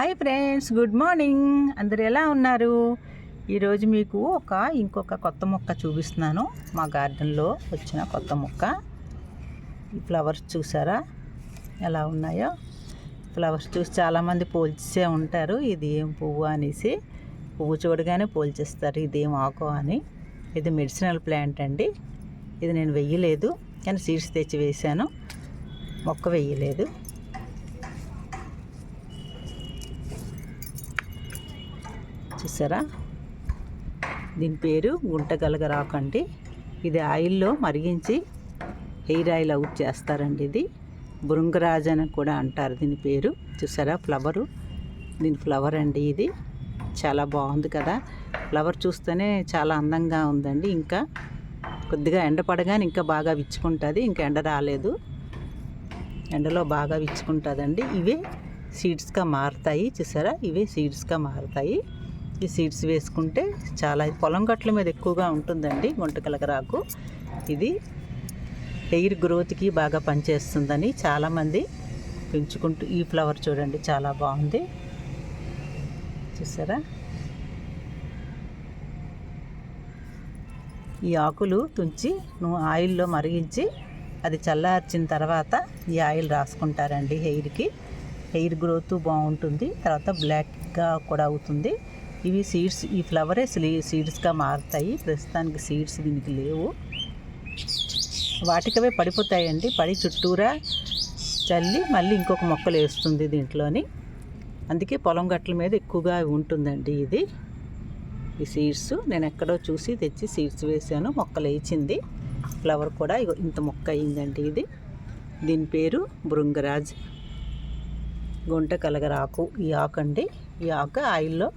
Hi friends good morning. అందరు ఎలా ఉన్నారు? ఈరోజు మీకు ఒక ఇంకొక కొత్త మొక్క చూపిస్తున్నాను. మా గార్డెన్లో వచ్చిన కొత్త మొక్క. ఈ ఫ్లవర్స్ చూసారా? ఎలా ఉన్నాయో? ఫ్లవర్స్ చూసి చాలామంది పోల్చే ఉంటారు. ఇది ఏం పువ్వు అనేసి. పువ్వు చూడగానే పోల్చేస్తారు. ఇది ఏం ఆకు అని. ఇది మెడిసినల్ ప్లాంట్ అండి. ఇది నేను వెయ్యలేదు. కానీ సీడ్స్ తెచ్చి వేశాను. మొక్క వెయ్యలేదు. చూసారా? దీని పేరు గుంటగలగరాకు అండి ఇది ఆయిల్లో మరిగించి హెయిర్ ఆయిల్ అవుట్ చేస్తారండి ఇది. బృంగరాజ్ అని కూడా అంటారు దీని పేరు. చూసారా? ఫ్లవరు. దీని ఫ్లవర్ అండి ఇది. చాలా బాగుంది కదా. ఫ్లవర్ చూస్తేనే చాలా అందంగా ఉందండి. ఇంకా కొద్దిగా ఎండ పడగానే ఇంకా బాగా విచ్చుకుంటుంది. ఇంకా ఎండ రాలేదు. ఎండలో బాగా విచ్చుకుంటుందండి. ఇవే సీడ్స్గా మారుతాయి. చూసారా? ఇవే సీడ్స్గా మారుతాయి. ఈ సీడ్స్ వేసుకుంటే చాలా పొలం గట్ల మీద ఎక్కువగా ఉంటుందండి గుంటకలకరాకు ఇది హెయిర్ గ్రోత్కి బాగా పనిచేస్తుందని చాలామంది పెంచుకుంటూ ఈ ఫ్లవర్ చూడండి చాలా బాగుంది. చూసారా? ఈ ఆకులు తుంచి నువ్వు ఆయిల్లో మరిగించి అది చల్లార్చిన తర్వాత ఈ ఆయిల్ రాసుకుంటారండి హెయిర్కి. హెయిర్ గ్రోత్ బాగుంటుంది తర్వాత బ్లాక్గా కూడా అవుతుంది. ఇవి సీడ్స్ ఈ ఫ్లవరే సీడ్స్గా మారుతాయి. ప్రస్తుతానికి సీడ్స్ దీనికి లేవు. వాటికవే పడిపోతాయండి. పడి చుట్టూరా చల్లి మళ్ళీ ఇంకొక మొక్కలు వేస్తుంది దీంట్లోని. అందుకే పొలం గట్ల మీద ఎక్కువగా ఉంటుందండి ఇది. ఈ సీడ్స్ నేను ఎక్కడో చూసి తెచ్చి సీడ్స్ వేసాను. మొక్కలు వేసింది ఫ్లవర్ కూడా ఇగో ఇంత మొక్క అయిందండి ఇది. దీని పేరు బృంగరాజ్ గుంట కలగరాకు. ఈ ఆకు అండి. ఈ ఆకు ఆయిల్లో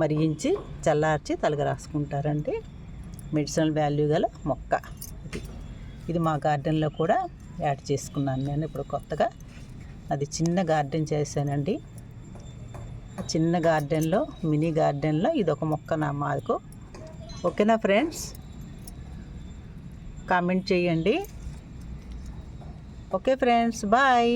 మరిగించి చల్లార్చి తలగ రాసుకుంటారండి. మెడిసినల్ వాల్యూ గల మొక్క ఇది. ఇది మా గార్డెన్లో కూడా యాడ్ చేసుకున్నాను నేను ఇప్పుడు కొత్తగా. అది చిన్న గార్డెన్ చేశానండి. ఆ చిన్న గార్డెన్లో మినీ గార్డెన్లో ఇది ఒక మొక్క నా మాకు ఓకేనా ఫ్రెండ్స్? కామెంట్ చేయండి. Okay friends bye.